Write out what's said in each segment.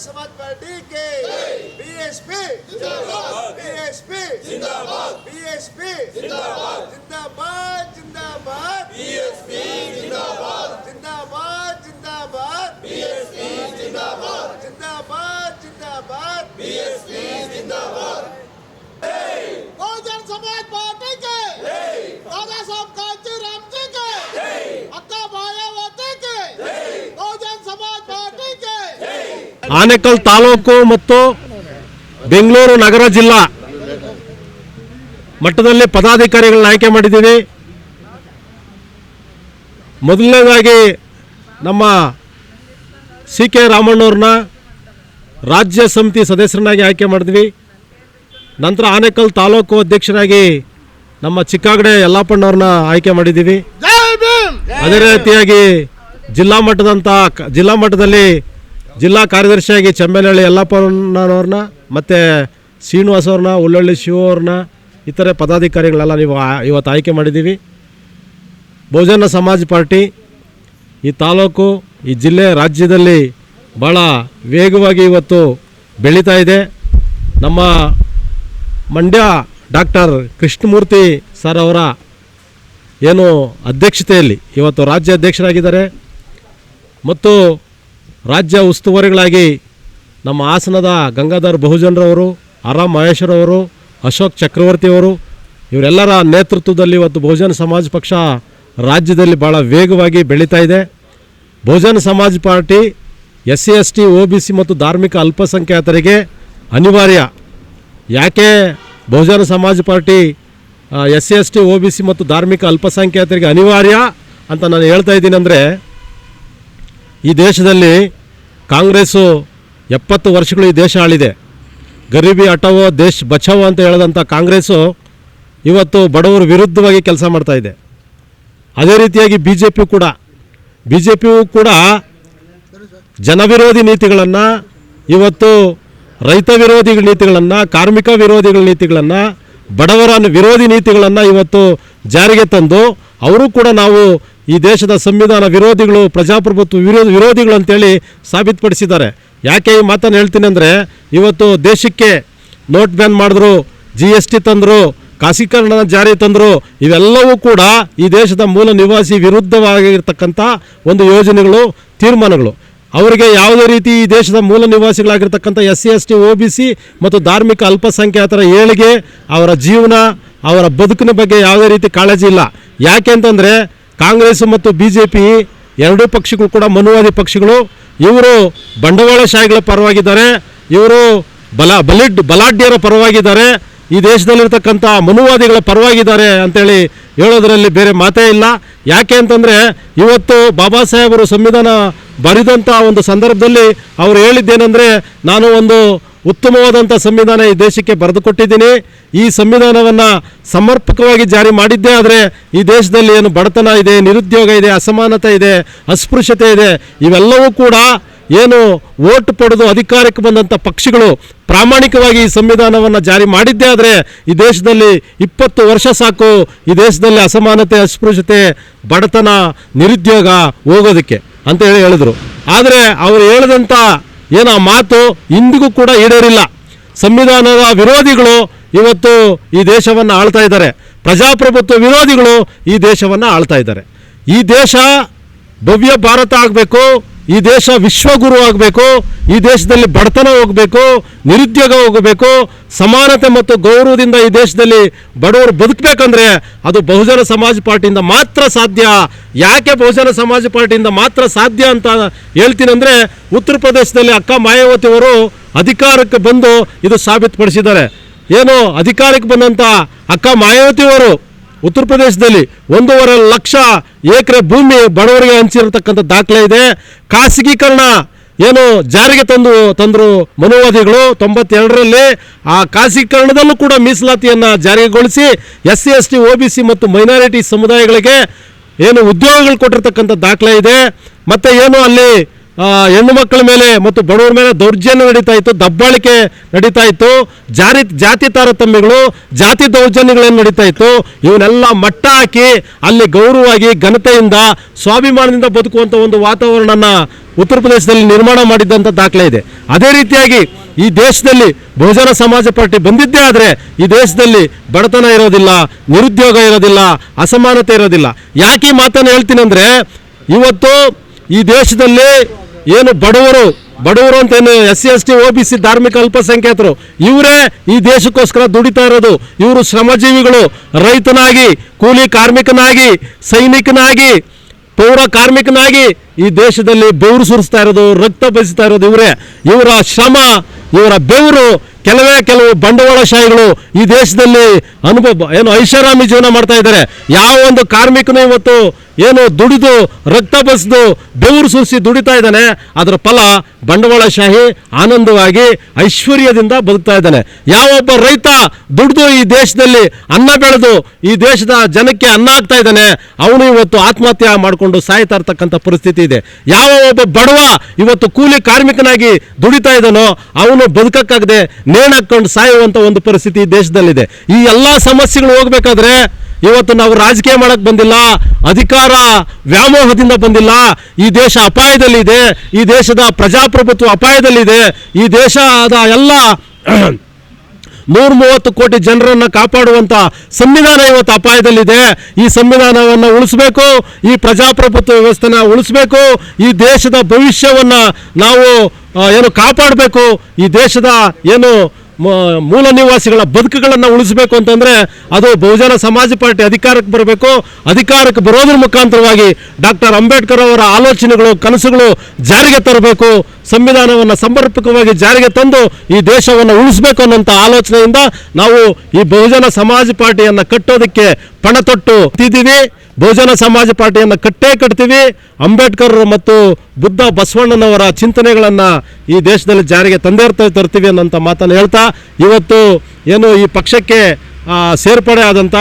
समाज पार्टी के BSP BSP BSP जिंदाबाद जिंदाबाद बीएसपी जिंदाबाद जिंदाबाद जिंदाबाद बीएसपी जिंदाबाद जिंदाबाद जिंदाबाद बीएसपी जिंदाबाद बहुजन समाज पार्टी ಆನೇಕಲ್ ತಾಲೂಕು ಮತ್ತು ಬೆಂಗಳೂರು ನಗರ ಜಿಲ್ಲಾ ಮಟ್ಟದಲ್ಲಿ ಪದಾಧಿಕಾರಿಗಳನ್ನ ಆಯ್ಕೆ ಮಾಡಿದ್ದೀವಿ ಮೊದಲನೇದಾಗಿ ನಮ್ಮ ಸಿ ಕೆ ರಾಮಣ್ಣವ್ರನ್ನ ರಾಜ್ಯ ಸಮಿತಿ ಸದಸ್ಯರನ್ನಾಗಿ ಆಯ್ಕೆ ಮಾಡಿದ್ವಿ. ನಂತರ ಆನೇಕಲ್ ತಾಲೂಕು ಅಧ್ಯಕ್ಷರಾಗಿ ನಮ್ಮ ಚಿಕ್ಕಾಗಡೆ ಯಲ್ಲಪ್ಪಣ್ಣವ್ರನ್ನ ಆಯ್ಕೆ ಮಾಡಿದ್ದೀವಿ. ಅದೇ ರೀತಿಯಾಗಿ ಜಿಲ್ಲಾ ಮಟ್ಟದಂಥ ಜಿಲ್ಲಾ ಮಟ್ಟದಲ್ಲಿ ಜಿಲ್ಲಾ ಕಾರ್ಯದರ್ಶಿಯಾಗಿ ಚೆಮ್ಮೆನಹಳ್ಳಿ ಯಲ್ಲಪ್ಪನವ್ರನ್ನ, ಮತ್ತು ಶ್ರೀನಿವಾಸ್ ಅವ್ರನ್ನ ಉಳ್ಳಳ್ಳಿ ಶಿವ ಅವ್ರನ್ನ, ಇತರೆ ಪದಾಧಿಕಾರಿಗಳೆಲ್ಲ ನೀವು ಇವತ್ತು ಆಯ್ಕೆ ಮಾಡಿದ್ದೀವಿ. ಬಹುಜನ ಸಮಾಜ ಪಾರ್ಟಿ ಈ ತಾಲೂಕು, ಈ ಜಿಲ್ಲೆ ರಾಜ್ಯದಲ್ಲಿ ಭಾಳ ವೇಗವಾಗಿ ಇವತ್ತು ಬೆಳೀತಾ ಇದೆ. ನಮ್ಮ ಮಂಡ್ಯ ಡಾಕ್ಟರ್ ಕೃಷ್ಣಮೂರ್ತಿ ಸರ್ ಅವರ ಏನು ಅಧ್ಯಕ್ಷತೆಯಲ್ಲಿ ಇವತ್ತು ರಾಜ್ಯ ಅಧ್ಯಕ್ಷರಾಗಿದ್ದಾರೆ ಮತ್ತು ರಾಜ್ಯ ಉಸ್ತುವಾರಿಗಳಾಗಿ ನಮ್ಮ ಹಾಸನದ ಗಂಗಾಧರ್ ಬಹುಜನರವರು ಆರಾಮ್ ಮಹೇಶ್ವರವರು ಅಶೋಕ್ ಚಕ್ರವರ್ತಿಯವರು, ಇವರೆಲ್ಲರ ನೇತೃತ್ವದಲ್ಲಿ ಇವತ್ತು ಬಹುಜನ ಸಮಾಜ ಪಕ್ಷ ರಾಜ್ಯದಲ್ಲಿ ಭಾಳ ವೇಗವಾಗಿ ಬೆಳೀತಾ ಇದೆ. Bahujan Samaj Party S C S T O B C ಮತ್ತು ಧಾರ್ಮಿಕ ಅಲ್ಪಸಂಖ್ಯಾತರಿಗೆ ಅನಿವಾರ್ಯ. ಯಾಕೆ Bahujan Samaj Party S C S T O B C ಮತ್ತು ಧಾರ್ಮಿಕ ಅಲ್ಪಸಂಖ್ಯಾತರಿಗೆ ಅನಿವಾರ್ಯ ಅಂತ ನಾನು ಹೇಳ್ತಾ ಇದ್ದೀನಿ ಅಂದರೆ ಈ ದೇಶದಲ್ಲಿ ಕಾಂಗ್ರೆಸ್ಸು ಎಪ್ಪತ್ತು ವರ್ಷಗಳು ಈ ದೇಶ ಆಳಿದೆ. ಗರೀಬಿ ಹಟವೋ, ದೇಶ್ ಬಚಾವೋ ಅಂತ ಹೇಳಿದಂಥ ಕಾಂಗ್ರೆಸ್ಸು ಇವತ್ತು ಬಡವರ ವಿರುದ್ಧವಾಗಿ ಕೆಲಸ ಮಾಡ್ತಾಯಿದೆ ಅದೇ ರೀತಿಯಾಗಿ ಬಿ ಜೆ ಪಿ ಕೂಡ ಬಿ ಜೆ ಪಿಯು ಕೂಡ ಜನವಿರೋಧಿ ನೀತಿಗಳನ್ನು, ಇವತ್ತು ರೈತ ವಿರೋಧಿ ನೀತಿಗಳನ್ನು, ಕಾರ್ಮಿಕ ವಿರೋಧಿಗಳ ನೀತಿಗಳನ್ನು, ಬಡವರ ವಿರೋಧಿ ನೀತಿಗಳನ್ನು ಇವತ್ತು ಜಾರಿಗೆ ತಂದು, ಅವರು ಕೂಡ ನಾವು ಈ ದೇಶದ ಸಂವಿಧಾನ ವಿರೋಧಿಗಳು, ಪ್ರಜಾಪ್ರಭುತ್ವ ವಿರೋಧ, ವಿರೋಧಿಗಳು ಅಂತೇಳಿ ಸಾಬೀತುಪಡಿಸಿದ್ದಾರೆ. ಯಾಕೆ ಈ ಮಾತನ್ನು ಹೇಳ್ತೀನಿ ಅಂದರೆ, ಇವತ್ತು ದೇಶಕ್ಕೆ ನೋಟ್ ಬ್ಯಾನ್ ಮಾಡಿದ್ರು ಜಿ ಎಸ್ ಟಿ ತಂದರು ಖಾಸೀಕರಣ ಜಾರಿ ತಂದರು, ಇವೆಲ್ಲವೂ ಕೂಡ ಈ ದೇಶದ ಮೂಲ ನಿವಾಸಿ ವಿರುದ್ಧವಾಗಿರ್ತಕ್ಕಂಥ ಒಂದು ಯೋಜನೆಗಳು, ತೀರ್ಮಾನಗಳು. ಅವರಿಗೆ ಯಾವುದೇ ರೀತಿ ಈ ದೇಶದ ಮೂಲ ನಿವಾಸಿಗಳಾಗಿರ್ತಕ್ಕಂಥ S C S T O B C ಮತ್ತು ಧಾರ್ಮಿಕ ಅಲ್ಪಸಂಖ್ಯಾತರ ಏಳಿಗೆ ಅವರ ಜೀವನ, ಅವರ ಬದುಕಿನ ಬಗ್ಗೆ ಯಾವುದೇ ರೀತಿ ಕಾಳಜಿ ಇಲ್ಲ. ಯಾಕೆ ಅಂತಂದರೆ ಕಾಂಗ್ರೆಸ್ ಮತ್ತು ಬಿ ಜೆ ಪಿ ಎರಡೂ ಪಕ್ಷಗಳು ಕೂಡ ಮನುವಾದಿ ಪಕ್ಷಗಳು. ಇವರು ಬಂಡವಾಳಶಾಹಿಗಳ ಪರವಾಗಿದ್ದಾರೆ. ಇವರು ಬಲ ಬಲಿಡ್ ಬಲಾಢ್ಯರ ಪರವಾಗಿದ್ದಾರೆ. ಈ ದೇಶದಲ್ಲಿರ್ತಕ್ಕಂಥ ಮನುವಾದಿಗಳ ಪರವಾಗಿದ್ದಾರೆ ಅಂತೇಳಿ ಹೇಳೋದರಲ್ಲಿ ಬೇರೆ ಮಾತೇ ಇಲ್ಲ. ಯಾಕೆ ಅಂತಂದರೆ ಇವತ್ತು ಬಾಬಾ ಸಾಹೇಬರು ಸಂವಿಧಾನ ಬರೆದಂಥ ಒಂದು ಸಂದರ್ಭದಲ್ಲಿ ಅವರು ಹೇಳಿದ್ದೇನೆಂದರೆ, ನಾನು ಒಂದು ಉತ್ತಮವಾದಂಥ ಸಂವಿಧಾನ ಈ ದೇಶಕ್ಕೆ ಬರೆದುಕೊಟ್ಟಿದ್ದೀನಿ ಈ ಸಂವಿಧಾನವನ್ನು ಸಮರ್ಪಕವಾಗಿ ಜಾರಿ ಮಾಡಿದ್ದೇ ಆದರೆ ಈ ದೇಶದಲ್ಲಿ ಏನು ಬಡತನ ಇದೆ, ನಿರುದ್ಯೋಗ ಇದೆ, ಅಸಮಾನತೆ ಇದೆ, ಅಸ್ಪೃಶ್ಯತೆ ಇದೆ, ಇವೆಲ್ಲವೂ ಕೂಡ ಏನು ಓಟ್ ಪಡೆದು ಅಧಿಕಾರಕ್ಕೆ ಬಂದಂಥ ಪಕ್ಷಗಳು ಪ್ರಾಮಾಣಿಕವಾಗಿ ಈ ಸಂವಿಧಾನವನ್ನು ಜಾರಿ ಮಾಡಿದ್ದೇ ಆದರೆ ಈ ದೇಶದಲ್ಲಿ ಇಪ್ಪತ್ತು ವರ್ಷ ಸಾಕು ಈ ದೇಶದಲ್ಲಿ ಅಸಮಾನತೆ, ಅಸ್ಪೃಶ್ಯತೆ, ಬಡತನ, ನಿರುದ್ಯೋಗ ಹೋಗೋದಕ್ಕೆ ಅಂತ ಹೇಳಿ ಹೇಳಿದರು. ಆದರೆ ಅವರು ಹೇಳಿದಂಥ ಏನು ಆ ಮಾತು ಇಂದಿಗೂ ಕೂಡ ಈಡೇರಿಲ್ಲ. ಸಂವಿಧಾನದ ವಿರೋಧಿಗಳು ಇವತ್ತು ಈ ದೇಶವನ್ನು ಆಳ್ತಾ ಇದ್ದಾರೆ. ಪ್ರಜಾಪ್ರಭುತ್ವ ವಿರೋಧಿಗಳು ಈ ದೇಶವನ್ನು ಆಳ್ತಾ ಇದ್ದಾರೆ. ಈ ದೇಶ ಭವ್ಯ ಭಾರತ ಆಗಬೇಕು ಈ ದೇಶ ವಿಶ್ವಗುರು ಆಗಬೇಕು, ಈ ದೇಶದಲ್ಲಿ ಬಡತನ ಹೋಗಬೇಕು, ನಿರುದ್ಯೋಗ ಹೋಗಬೇಕು, ಸಮಾನತೆ ಮತ್ತು ಗೌರವದಿಂದ ಈ ದೇಶದಲ್ಲಿ ಬಡವರು ಬದುಕಬೇಕಂದ್ರೆ ಅದು ಬಹುಜನ ಸಮಾಜ ಪಾರ್ಟಿಯಿಂದ ಮಾತ್ರ ಸಾಧ್ಯ. ಯಾಕೆ ಬಹುಜನ ಸಮಾಜ ಪಾರ್ಟಿಯಿಂದ ಮಾತ್ರ ಸಾಧ್ಯ ಅಂತ ಹೇಳ್ತೀನಿ ಅಂದರೆ, ಉತ್ತರ ಪ್ರದೇಶದಲ್ಲಿ ಅಕ್ಕ ಮಾಯಾವತಿ ಅವರು ಅಧಿಕಾರಕ್ಕೆ ಬಂದು ಇದು ಸಾಬೀತುಪಡಿಸಿದ್ದಾರೆ. ಏನು ಅಧಿಕಾರಕ್ಕೆ ಬಂದಂಥ ಅಕ್ಕ ಮಾಯಾವತಿ ಅವರು? ಉತ್ತರ ಪ್ರದೇಶದಲ್ಲಿ ಒಂದೂವರೆ ಲಕ್ಷ ಎಕರೆ ಭೂಮಿ ಬಡವರಿಗೆ ಹಂಚಿರತಕ್ಕಂಥ ದಾಖಲೆ ಇದೆ. ಖಾಸಗೀಕರಣ ಏನು ಜಾರಿಗೆ ತಂದು ತಂದರು ಮನುವಾದಿಗಳು ತೊಂಬತ್ತೆರಡರಲ್ಲಿ. ಆ ಖಾಸಗೀಕರಣದಲ್ಲೂ ಕೂಡ ಮೀಸಲಾತಿಯನ್ನು ಜಾರಿಗೊಳಿಸಿ S C, S T O B C ಮತ್ತು ಮೈನಾರಿಟಿ ಸಮುದಾಯಗಳಿಗೆ ಏನು ಉದ್ಯೋಗಗಳು ಕೊಟ್ಟಿರ್ತಕ್ಕಂಥ ದಾಖಲೆ ಇದೆ. ಮತ್ತು ಏನು ಅಲ್ಲಿ ಹೆಣ್ಣು ಮಕ್ಕಳ ಮೇಲೆ ಮತ್ತು ಬಡವರ ಮೇಲೆ ದೌರ್ಜನ್ಯ ನಡೀತಾ ಇತ್ತು, ದಬ್ಬಾಳಿಕೆ ನಡೀತಾ ಇತ್ತು, ಜಾರಿ, ಜಾತಿ ತಾರತಮ್ಯಗಳು, ಜಾತಿ ದೌರ್ಜನ್ಯಗಳೇನು ನಡೀತಾ ಇತ್ತು, ಇವನ್ನೆಲ್ಲ ಮಟ್ಟ ಹಾಕಿ ಅಲ್ಲಿ ಗೌರವವಾಗಿ, ಘನತೆಯಿಂದ, ಸ್ವಾಭಿಮಾನದಿಂದ ಬದುಕುವಂಥ ಒಂದು ವಾತಾವರಣನ ಉತ್ತರ ಪ್ರದೇಶದಲ್ಲಿ ನಿರ್ಮಾಣ ಮಾಡಿದ್ದಂಥ ದಾಖಲೆ ಇದೆ. ಅದೇ ರೀತಿಯಾಗಿ ಈ ದೇಶದಲ್ಲಿ ಬಹುಜನ ಸಮಾಜ ಪಾರ್ಟಿ ಬಂದಿದ್ದೇ ಆದರೆ ಈ ದೇಶದಲ್ಲಿ ಬಡತನ ಇರೋದಿಲ್ಲ, ನಿರುದ್ಯೋಗ ಇರೋದಿಲ್ಲ, ಅಸಮಾನತೆ ಇರೋದಿಲ್ಲ. ಯಾಕೆ ಮಾತನ್ನು ಹೇಳ್ತೀನಿ ಅಂದರೆ, ಇವತ್ತು ಈ ದೇಶದಲ್ಲಿ ಏನು ಬಡವರು ಬಡವರು ಅಂತ ಏನು S C S T O B C ಧಾರ್ಮಿಕ ಅಲ್ಪಸಂಖ್ಯಾತರು, ಇವರೇ ಈ ದೇಶಕ್ಕೋಸ್ಕರ ದುಡಿತಾ ಇರೋದು. ಇವರು ಶ್ರಮಜೀವಿಗಳು, ರೈತನಾಗಿ, ಕೂಲಿ ಕಾರ್ಮಿಕನಾಗಿ, ಸೈನಿಕನಾಗಿ, ಪೌರ ಕಾರ್ಮಿಕನಾಗಿ ಈ ದೇಶದಲ್ಲಿ ಬೆವರು ಸುರಿಸ್ತಾ ಇರೋದು, ರಕ್ತ ಬಸಿತಾ ಇರೋದು ಇವರೇ. ಇವರ ಶ್ರಮ, ಇವರ ಬೆವರು ಕೆಲವೇ ಕೆಲವು ಬಂಡವಾಳಶಾಹಿಗಳು ಈ ದೇಶದಲ್ಲಿ ಅನುಭವ, ಏನು ಐಷಾರಾಮಿ ಜೀವನ ಮಾಡ್ತಾ ಇದ್ದಾರೆ. ಯಾವ ಒಂದು ಕಾರ್ಮಿಕನೂ ಇವತ್ತು ಏನು ದುಡಿದು, ರಕ್ತ ಬಸಿದು, ಬೆವರು ಸುರಿಸಿ ದುಡಿತಾ ಇದ್ದಾನೆ. ಅದರ ಫಲ ಬಂಡವಾಳಶಾಹಿ ಆನಂದವಾಗಿ, ಐಶ್ವರ್ಯದಿಂದ ಬದುಕ್ತಾ ಇದ್ದಾನೆ. ಯಾವೊಬ್ಬ ರೈತ ದುಡಿದು ಈ ದೇಶದಲ್ಲಿ ಅನ್ನ ಬೆಳೆದು, ಈ ದೇಶದ ಜನಕ್ಕೆ ಅನ್ನ ಆಗ್ತಾ ಇದ್ದಾನೆ, ಅವನು ಇವತ್ತು ಆತ್ಮಹತ್ಯೆ ಮಾಡಿಕೊಂಡು ಸಾಯ್ತಾ ಇರ್ತಕ್ಕಂಥ ಪರಿಸ್ಥಿತಿ ಇದೆ. ಯಾವ ಒಬ್ಬ ಬಡವ ಇವತ್ತು ಕೂಲಿ ಕಾರ್ಮಿಕನಾಗಿ ದುಡಿತಾ ಇದ್ದಾನೋ, ಅವನು ಬದುಕಕ್ಕಾಗದೆ ನೇಣು ಸಾಯುವಂತ ಸಾಯುವಂಥ ಒಂದು ಪರಿಸ್ಥಿತಿ ದೇಶದಲ್ಲಿದೆ. ಈ ಎಲ್ಲ ಸಮಸ್ಯೆಗಳು ಹೋಗ್ಬೇಕಾದ್ರೆ ಇವತ್ತು ನಾವು ರಾಜಕೀಯ ಮಾಡಕ್ ಬಂದಿಲ್ಲ, ಅಧಿಕಾರ ವ್ಯಾಮೋಹದಿಂದ ಬಂದಿಲ್ಲ. ಈ ದೇಶ ಅಪಾಯದಲ್ಲಿದೆ, ಈ ದೇಶದ ಪ್ರಜಾಪ್ರಭುತ್ವ ಅಪಾಯದಲ್ಲಿದೆ, ಈ ದೇಶದ ಎಲ್ಲ ನೂರ ಮೂವತ್ತು ಕೋಟಿ ಜನರನ್ನು ಕಾಪಾಡುವಂತ ಸಂವಿಧಾನ ಇವತ್ತು ಅಪಾಯದಲ್ಲಿದೆ. ಈ ಸಂವಿಧಾನವನ್ನು ಉಳಿಸ್ಬೇಕು, ಈ ಪ್ರಜಾಪ್ರಭುತ್ವ ವ್ಯವಸ್ಥೆನ ಉಳಿಸ್ಬೇಕು, ಈ ದೇಶದ ಭವಿಷ್ಯವನ್ನ ನಾವು ಏನು ಕಾಪಾಡಬೇಕು, ಈ ದೇಶದ ಏನು ಮೂಲ ನಿವಾಸಿಗಳ ಬದುಕುಗಳನ್ನು ಉಳಿಸಬೇಕು ಅಂತಂದರೆ ಅದು ಬಹುಜನ ಸಮಾಜ ಪಾರ್ಟಿ ಅಧಿಕಾರಕ್ಕೆ ಬರಬೇಕು. ಅಧಿಕಾರಕ್ಕೆ ಬರೋದ್ರ ಮುಖಾಂತರವಾಗಿ ಡಾಕ್ಟರ್ ಅಂಬೇಡ್ಕರ್ ಅವರ ಆಲೋಚನೆಗಳು, ಕನಸುಗಳು ಜಾರಿಗೆ ತರಬೇಕು. ಸಂವಿಧಾನವನ್ನು ಸಮರ್ಪಕವಾಗಿ ಜಾರಿಗೆ ತಂದು ಈ ದೇಶವನ್ನು ಉಳಿಸಬೇಕು ಅನ್ನೋಂಥ ಆಲೋಚನೆಯಿಂದ ನಾವು ಈ ಬಹುಜನ ಸಮಾಜ ಪಾರ್ಟಿಯನ್ನು ಕಟ್ಟೋದಕ್ಕೆ ಪಣ ತೊಟ್ಟು ತಿದ್ದೀವಿ ಬಹುಜನ ಸಮಾಜ ಪಾರ್ಟಿಯನ್ನು ಕಟ್ಟೇ ಕಟ್ತೀವಿ. ಅಂಬೇಡ್ಕರ್ ಮತ್ತು ಬುದ್ಧ ಬಸವಣ್ಣನವರ ಚಿಂತನೆಗಳನ್ನು ಈ ದೇಶದಲ್ಲಿ ಜಾರಿಗೆ ತಂದೇ ತರ್ತೀವಿ ಅನ್ನೋಂಥ ಮಾತನ್ನು ಹೇಳ್ತಾ, ಇವತ್ತು ಏನು ಈ ಪಕ್ಷಕ್ಕೆ ಸೇರ್ಪಡೆ ಆದಂಥ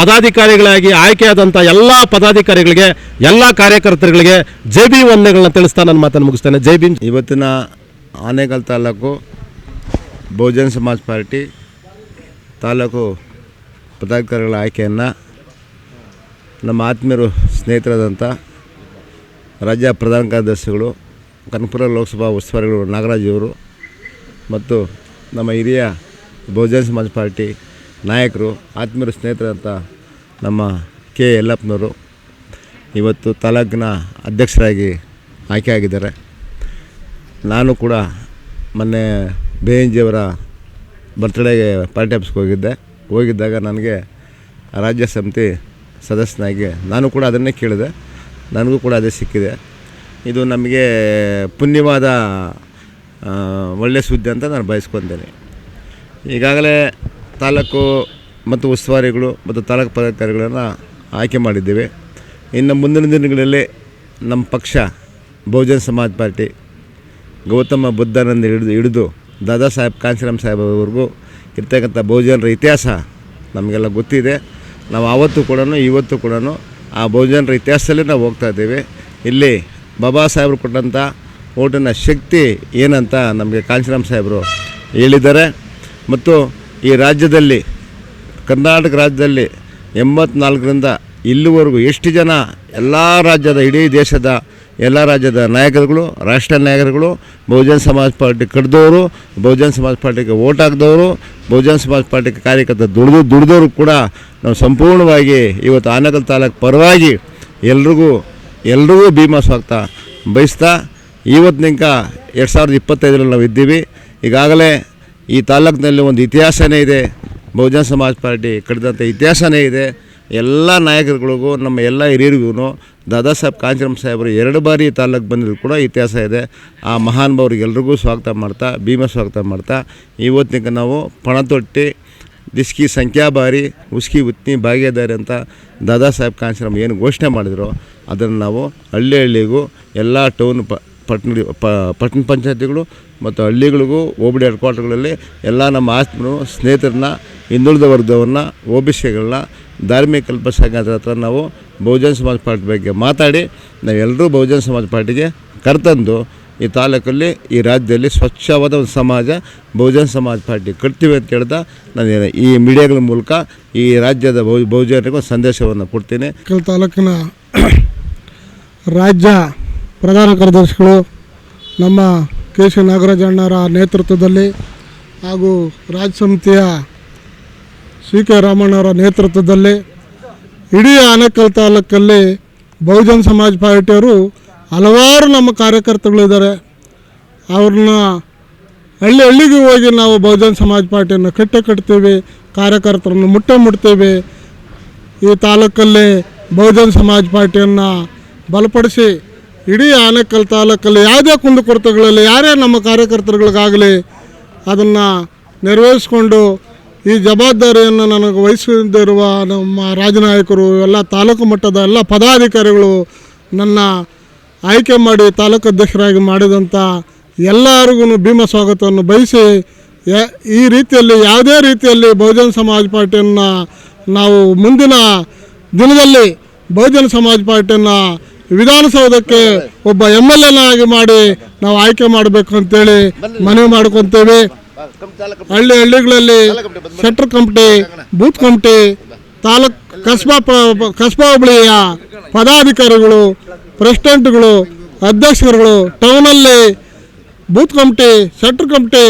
ಪದಾಧಿಕಾರಿಗಳಾಗಿ ಆಯ್ಕೆಯಾದಂಥ ಎಲ್ಲ ಪದಾಧಿಕಾರಿಗಳಿಗೆ, ಎಲ್ಲ ಕಾರ್ಯಕರ್ತರುಗಳಿಗೆ ಜೈ ಬಿ ವಂದನೆಗಳನ್ನ ತಿಳಿಸ್ತಾ ನನ್ನ ಮಾತನ್ನು ಮುಗಿಸ್ತೇನೆ. ಜೈ ಭೀಮ್. ಇವತ್ತಿನ ಆನೇಕಲ್ ತಾಲೂಕು ಬಹುಜನ ಸಮಾಜ್ ಪಾರ್ಟಿ ತಾಲೂಕು ಪದಾಧಿಕಾರಿಗಳ ಆಯ್ಕೆಯನ್ನು ನಮ್ಮ ಆತ್ಮೀಯರು ಸ್ನೇಹಿತರಾದಂಥ ರಾಜ್ಯ ಪ್ರಧಾನ ಕಾರ್ಯದರ್ಶಿಗಳು, ಕನಕಪುರ ಲೋಕಸಭಾ ಉಸ್ತುವಾರಿಗಳು ನಾಗರಾಜ್ ಇವರು ಮತ್ತು ನಮ್ಮ ಹಿರಿಯ ಬಹುಜನ ಸಮಾಜ ಪಾರ್ಟಿ ನಾಯಕರು, ಆತ್ಮೀಯರು ಸ್ನೇಹಿತರಂತ ನಮ್ಮ ಕೆ ಯಲ್ಲಪ್ಪನವರು ಇವತ್ತು ತಾಲೂಕಿನ ಅಧ್ಯಕ್ಷರಾಗಿ ಆಯ್ಕೆಯಾಗಿದ್ದಾರೆ ನಾನು ಕೂಡ ಮೊನ್ನೆ ಬೇಂಜಿಯವರ ಬರ್ತ್ಡೇಗೆ ಪಾರ್ಟಿ ಆಫೀಸ್ಗೆ ಹೋಗಿದ್ದೆ. ಹೋಗಿದ್ದಾಗ ನನಗೆ ರಾಜ್ಯ ಸಮಿತಿ ಸದಸ್ಯನಾಗಿ ನಾನು ಕೂಡ ಅದನ್ನೇ ಕೇಳಿದೆ. ನನಗೂ ಕೂಡ ಅದೇ ಸಿಕ್ಕಿದೆ. ಇದು ನಮಗೆ ಪುಣ್ಯವಾದ ಒಳ್ಳೆಯ ಸುದ್ದಿ ಅಂತ ನಾನು ಬಯಸ್ಕೊತೇನೆ ಈಗಾಗಲೇ ತಾಲೂಕು ಮತ್ತು ಉಸ್ತುವಾರಿಗಳು ಮತ್ತು ತಾಲೂಕು ಪದಾಧಿಕಾರಿಗಳನ್ನು ಆಯ್ಕೆ ಮಾಡಿದ್ದೇವೆ. ಇನ್ನು ಮುಂದಿನ ದಿನಗಳಲ್ಲಿ ನಮ್ಮ ಪಕ್ಷ, ಬಹುಜನ ಸಮಾಜ್ ಪಾರ್ಟಿ, ಗೌತಮ ಬುದ್ಧನಂದ ಹಿಡಿದು ಹಿಡಿದು ದಾದಾ ಸಾಹೇಬ್ ಕಾಂಚರಾಮ್ ಸಾಹೇಬ್ ಅವರೆಗೂ ಇರ್ತಕ್ಕಂಥ ಬಹುಜನರ ಇತಿಹಾಸ ನಮಗೆಲ್ಲ ಗೊತ್ತಿದೆ. ನಾವು ಆವತ್ತು ಕೂಡ ಇವತ್ತು ಕೂಡ ಆ ಬಹುಜನರ ಇತಿಹಾಸದಲ್ಲಿ ನಾವು ಹೋಗ್ತಾ ಇದ್ದೇವೆ. ಇಲ್ಲಿ ಬಾಬಾ ಸಾಹೇಬರು ಕೊಟ್ಟಂಥ ಓಟಿನ ಶಕ್ತಿ ಏನಂತ ನಮಗೆ ಕಾಂಚಿರಾಮ್ ಸಾಹೇಬರು ಹೇಳಿದ್ದಾರೆ. ಮತ್ತು ಈ ರಾಜ್ಯದಲ್ಲಿ, ಕರ್ನಾಟಕ ರಾಜ್ಯದಲ್ಲಿ ಎಂಬತ್ನಾಲ್ಕರಿಂದ ಇಲ್ಲಿವರೆಗೂ ಎಷ್ಟು ಜನ ಎಲ್ಲ ರಾಜ್ಯದ, ಇಡೀ ದೇಶದ ಎಲ್ಲ ರಾಜ್ಯದ ನಾಯಕರುಗಳು ರಾಷ್ಟ್ರ ನಾಯಕರುಗಳು, ಬಹುಜನ ಸಮಾಜ್ ಪಾರ್ಟಿ ಕಡ್ದವರು ಬಹುಜನ ಸಮಾಜ್ ಪಾರ್ಟಿಗೆ ಓಟ್ ಹಾಕಿದವರು, ಬಹುಜನ ಸಮಾಜ್ ಪಾರ್ಟಿಗೆ ಕಾರ್ಯಕರ್ತ ದುಡಿದು, ದುಡಿದವರು ಕೂಡ ನಾವು ಸಂಪೂರ್ಣವಾಗಿ ಇವತ್ತು ಆನಗಲ್ ತಾಲೂಕು ಪರವಾಗಿ ಎಲ್ರಿಗೂ ಎಲ್ರಿಗೂ ಭೀಮಾ ಸ್ವಾಗತ ಬಯಸ್ತಾ ಇವತ್ತಿನಿಂಕ ಎರಡು ಸಾವಿರದ ಇಪ್ಪತ್ತೈದರಲ್ಲಿ ನಾವು ಇದ್ದೀವಿ. ಈಗಾಗಲೇ ಈ ತಾಲೂಕಿನಲ್ಲಿ ಒಂದು ಇತಿಹಾಸನೇ ಇದೆ. ಬಹುಜನ ಸಮಾಜ್ ಪಾರ್ಟಿ ಕಟ್ಟಿದಂಥ ಇತಿಹಾಸನೇ ಇದೆ. ಎಲ್ಲ ನಾಯಕರುಗಳಿಗೂ, ನಮ್ಮ ಎಲ್ಲ ಹಿರಿಯರಿಗೂ ದಾದಾ ಸಾಹೇಬ್ ಕಾಂಚರಾಮ್ ಸಾಹೇಬರು ಎರಡು ಬಾರಿ ತಾಲೂಕು ಬಂದಿದ್ದು ಕೂಡ ಇತಿಹಾಸ ಇದೆ. ಆ ಮಹಾನುಭಾವರಿಗೆಲ್ರಿಗೂ ಸ್ವಾಗತ ಮಾಡ್ತಾ, ಭೀಮ ಸ್ವಾಗತ ಮಾಡ್ತಾ. ಇವತ್ತಿನ ನಾವು ಪಣ ತೊಟ್ಟಿ ದಿಸ್ಕಿ ಸಂಖ್ಯಾಬಾರಿ ಉಸ್ಕಿ ಉತ್ನಿ ಭಾಗ್ಯದಾರಿ ಅಂತ ದಾದಾ ಸಾಹೇಬ್ ಕಾಂಚರಾಮ್ ಏನು ಘೋಷಣೆ ಮಾಡಿದ್ರು, ಅದನ್ನು ನಾವು ಹಳ್ಳಿ ಹಳ್ಳಿಗೂ ಎಲ್ಲ ಟೌನ್ ಪಟ್ಟಣ ಪ, ಪಟ್ಟಣ ಪಂಚಾಯತಿಗಳು ಮತ್ತು ಹಳ್ಳಿಗಳಿಗೂ ಹೋಬಳಿ ಹೆಡ್ ಕ್ವಾರ್ಟರ್ಗಳಲ್ಲಿ ಎಲ್ಲ ನಮ್ಮ ಆತ್ಮರು ಸ್ನೇಹಿತರನ್ನ ಹಿಂದುಳಿದ ವರ್ಗವನ್ನು ಒ ಬಿ ಸಿಗಳನ್ನ ಧಾರ್ಮಿಕ ಅಲ್ಪಸಂಖ್ಯಾತರ ಹತ್ರ ನಾವು ಬಹುಜನ ಸಮಾಜ ಪಾರ್ಟಿ ಬಗ್ಗೆ ಮಾತಾಡಿ, ನಾವೆಲ್ಲರೂ ಬಹುಜನ ಸಮಾಜ ಪಾರ್ಟಿಗೆ ಕರೆತಂದು ಈ ತಾಲೂಕಲ್ಲಿ, ಈ ರಾಜ್ಯದಲ್ಲಿ ಸ್ವಚ್ಛವಾದ ಒಂದು ಸಮಾಜ, ಬಹುಜನ ಸಮಾಜ ಪಾರ್ಟಿ ಕಟ್ತೀವಿ ಅಂತ ಹೇಳ್ತಾ ನಾನು ಈ ಮೀಡಿಯಾಗಳ ಮೂಲಕ ಈ ರಾಜ್ಯದ ಬಹು ಬಹುಜನರಿಗೆ ಒಂದು ಸಂದೇಶವನ್ನು ಕೊಡ್ತೀನಿ. ತಾಲೂಕಿನ ರಾಜ್ಯ ಪ್ರಧಾನ ಕಾರ್ಯದರ್ಶಿಗಳು, ನಮ್ಮ ಕೆ ಸಿ ನಾಗರಾಜಣ್ಣರ ನೇತೃತ್ವದಲ್ಲಿ ಹಾಗೂ ರಾಜ್ಯ ಸಮಿತಿಯ ಸಿ ಕೆ ರಾಮಣ್ಣವರ ನೇತೃತ್ವದಲ್ಲಿ ಇಡೀ ಆನೇಕಲ್ ತಾಲೂಕಲ್ಲಿ ಬಹುಜನ ಸಮಾಜ್ ಪಾರ್ಟಿಯವರು ಹಲವಾರು ನಮ್ಮ ಕಾರ್ಯಕರ್ತಗಳಿದ್ದಾರೆ ಅವ್ರನ್ನ ಹಳ್ಳಿ ಹಳ್ಳಿಗೆ ಹೋಗಿ ನಾವು ಬಹುಜನ ಸಮಾಜ್ ಪಾರ್ಟಿಯನ್ನು ಕಟ್ಟೆ ಕಟ್ತೀವಿ ಕಾರ್ಯಕರ್ತರನ್ನು ಮುಟ್ಟೆ ಮುಟ್ತೀವಿ. ಈ ತಾಲೂಕಲ್ಲಿ ಬಹುಜನ ಸಮಾಜ ಪಾರ್ಟಿಯನ್ನು ಬಲಪಡಿಸಿ ಇಡೀ ಆನೇಕಲ್ ತಾಲೂಕಲ್ಲಿ ಯಾವುದೇ ಕುಂದುಕೊರತೆಗಳಲ್ಲಿ ಯಾರೇ ನಮ್ಮ ಕಾರ್ಯಕರ್ತರುಗಳಿಗಾಗಲಿ ಅದನ್ನು ನೆರವೇರಿಸ್ಕೊಂಡು ಈ ಜವಾಬ್ದಾರಿಯನ್ನು ನನಗೆ ವಹಿಸಿದಿರುವ ನಮ್ಮ ರಾಜನಾಯಕರು, ಎಲ್ಲ ತಾಲೂಕು ಮಟ್ಟದ ಎಲ್ಲ ಪದಾಧಿಕಾರಿಗಳು ನನ್ನ ಆಯ್ಕೆ ಮಾಡಿ ತಾಲೂಕು ಅಧ್ಯಕ್ಷರಾಗಿ ಮಾಡಿದಂಥ ಎಲ್ಲರಿಗೂ ಭೀಮ ಸ್ವಾಗತವನ್ನು ಬಯಸಿ ಈ ರೀತಿಯಲ್ಲಿ, ಯಾವುದೇ ರೀತಿಯಲ್ಲಿ ಬಹುಜನ ಸಮಾಜ ಪಾರ್ಟಿಯನ್ನು ನಾವು ಮುಂದಿನ ದಿನದಲ್ಲಿ ಬಹುಜನ ಸಮಾಜ ಪಾರ್ಟಿಯನ್ನು ವಿಧಾನಸೌಧಕ್ಕೆ ಒಬ್ಬ ಎಂ ಎಲ್ ಎನಾಗಿ ಮಾಡಿ ನಾವು ಆಯ್ಕೆ ಮಾಡಬೇಕು ಅಂತೇಳಿ ಮನವಿ ಮಾಡ್ಕೊತೇವೆ. ಹಳ್ಳಿ ಹಳ್ಳಿಗಳಲ್ಲಿ ಶೆಟ್ರ್ ಕಮಿಟಿ ಬೂತ್ ಕಮಿಟಿ ತಾಲೂಕ್ ಕಸ್ಬಾ ಕಸ್ಬಾ ಹೋಬಳಿಯ ಪದಾಧಿಕಾರಿಗಳು ಪ್ರೆಸಿಡೆಂಟ್ಗಳು ಅಧ್ಯಕ್ಷರುಗಳು ಟೌನಲ್ಲಿ ಬೂತ್ ಕಮಿಟಿ ಸೆಂಟ್ರಲ್ ಕಮಿಟಿ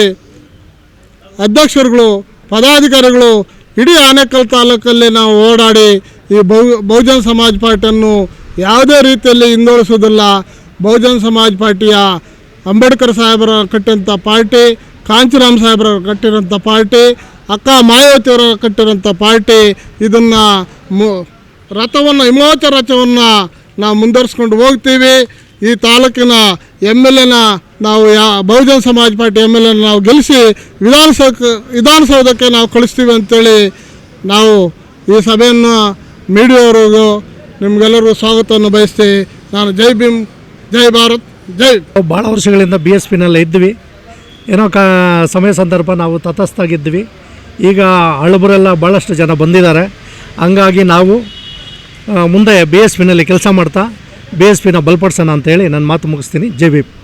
ಅಧ್ಯಕ್ಷರುಗಳು ಪದಾಧಿಕಾರಿಗಳು ಇಡೀ ಆನೇಕಲ್ ತಾಲೂಕಲ್ಲಿ ನಾವು ಓಡಾಡಿ ಈ ಬಹು ಬಹುಜನ ಸಮಾಜ್ ಪಾರ್ಟಿಯನ್ನು ಯಾವುದೇ ರೀತಿಯಲ್ಲಿ ಹಿಂದುಳಿಸೋದಿಲ್ಲ ಬಹುಜನ ಸಮಾಜ್ ಪಾರ್ಟಿಯ ಅಂಬೇಡ್ಕರ್ ಸಾಹೇಬರ ಕಟ್ಟಿದಂಥ ಪಾರ್ಟಿ ಕಾಂಚಿರಾಮ್ ಸಾಹೇಬರ ಕಟ್ಟಿರೋಂಥ ಪಾರ್ಟಿ, ಅಕ್ಕ ಮಾಯಾವತಿಯವರ ಕಟ್ಟಿರೋಂಥ ಪಾರ್ಟಿ, ಇದನ್ನು ಮು, ರಥವನ್ನು ಹಿಮೋಚ ರಥವನ್ನು ನಾವು ಮುಂದುವರಿಸ್ಕೊಂಡು ಹೋಗ್ತೀವಿ. ಈ ತಾಲೂಕಿನ ಎಂ ಎಲ್ ಎನ ನಾವು ಯಾ, ಬಹುಜನ ಸಮಾಜ ಪಾರ್ಟಿ ಎಂ ಎಲ್ ಎನ ನಾವು ಗೆಲ್ಲಿಸಿ ವಿಧಾನಸೌಧಕ್ಕೆ ವಿಧಾನಸೌಧಕ್ಕೆ ನಾವು ಕಳಿಸ್ತೀವಿ ಅಂತೇಳಿ ನಾವು ಈ ಸಭೆಯನ್ನು ಮೀಡಿಯೋವರೆಗೂ ನಿಮಗೆಲ್ಲರಿಗೂ ಸ್ವಾಗತವನ್ನು ಬಯಸ್ತೀವಿ. ನಾನು ಜೈ ಭೀಮ್, ಜೈ ಭಾರತ್, ಜೈ ಭಾಳ ವರ್ಷಗಳಿಂದ ಬಿ ಎಸ್ ಪಿನಲ್ಲೇ ಇದ್ವಿ. ಏನೋ ಕ ಸಮಯ ಸಂದರ್ಭ ನಾವು ತತಸ್ಥಾಗಿದ್ವಿ ಈಗ ಹಳಬರೆಲ್ಲ ಭಾಳಷ್ಟು ಜನ ಬಂದಿದ್ದಾರೆ. ಹಂಗಾಗಿ ನಾವು ಮುಂದೆ ಬಿ ಎಸ್ ಪಿನಲ್ಲಿ ಕೆಲಸ ಮಾಡ್ತಾ ಬಿ ಎಸ್ ಪಿನ ಬಲಪಡಿಸೋಣ ಅಂತೇಳಿ ನನ್ನ ಮಾತು ಮುಗಿಸ್ತೀನಿ. J B